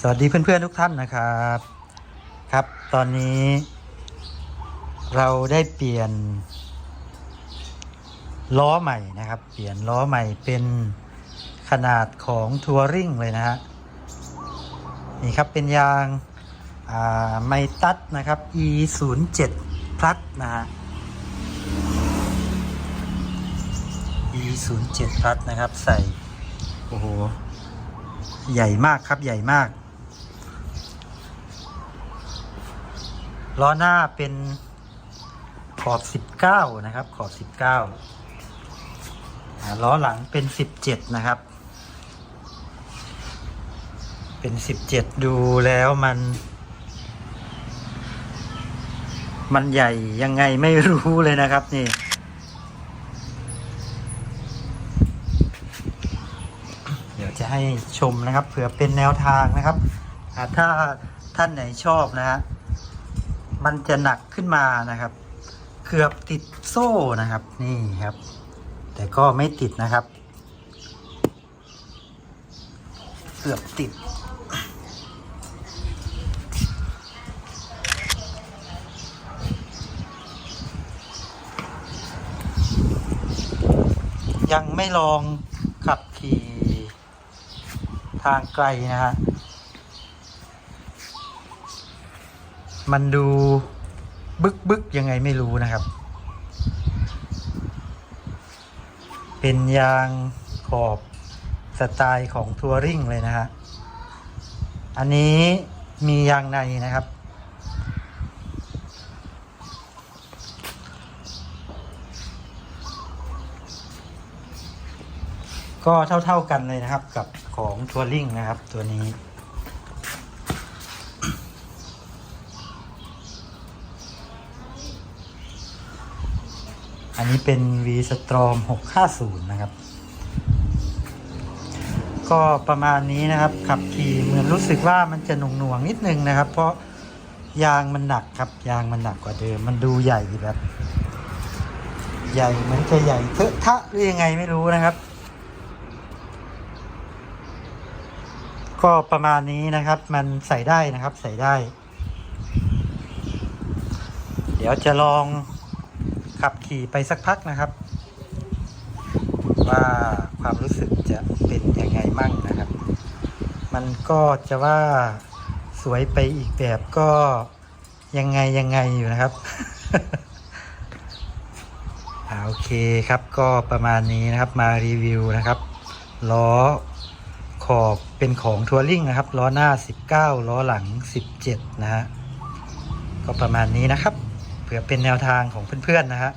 สวัสดีเพื่อนๆทุกท่านนะครับ ครับตอนนี้ เราได้เปลี่ยน ล้อใหม่นะครับ เปลี่ยนล้อใหม่เป็นขนาดของทัวริงเลยนะฮะนี่ครับเป็นยางไมตัดนะครับ e 0 7 plus นะฮะ e 0 7 plus นะครับ ใส่ โอ้โห ใหญ่มากครับใหญ่มาก ล้อหน้าเป็นขอบ 19 นะครับ ขอบ 19อ่าล้อหลังเป็น 17 นะครับ เป็น 17 ดูแล้วมัน มันใหญ่ยังไงไม่รู้เลยนะครับนี่เดี๋ยวจะให้ชมนะครับเผื่อเป็นแนวทางนะครับถ้าท่านไหนชอบนะฮะ มันจะหนักขึ้นมานะครับ เกือบติดโซ่นะครับ นี่ครับ แต่ก็ไม่ติดนะครับ เกือบติด ยังไม่ลองขับขี่ทางไกลนะฮะ มันดูบึกบึกยังไงไม่รู้นะครับ เป็นยางขอบสไตล์ของทัวริงเลยนะฮะ อันนี้มียางในนะครับ ก็เท่าๆกันเลยนะครับกับของทัวริงนะครับตัวนี้ อันนี้เป็น V Strom 650 นะครับ ก็ประมาณนี้นะครับ ขับขี่เหมือนรู้สึกว่ามันจะหน่วงๆนิดนึงนะครับ เพราะยางมันหนักครับ ยางมันหนักกว่าเดิม มันดูใหญ่แบบ ใหญ่เหมือนจะใหญ่เทอะทะหรือยังไงไม่รู้นะครับ ก็ประมาณนี้นะครับ มันใส่ได้นะครับ ใส่ได้ เดี๋ยวจะลอง ขับขี่ไปสักพักนะครับ ว่าความรู้สึกจะเป็นยังไงมั่งนะครับ มันก็จะว่าสวยไปอีกแบบก็ยังไงยังไงอยู่นะครับโอเคครับก็ประมาณนี้นะครับมารีวิวนะครับล้อขอบเป็นของทัวริงนะครับล้อหน้า 19 ล้อหลัง 17 นะฮะก็ประมาณนี้นะครับ เผื่อเป็นแนวทางของเพื่อนๆนะฮะ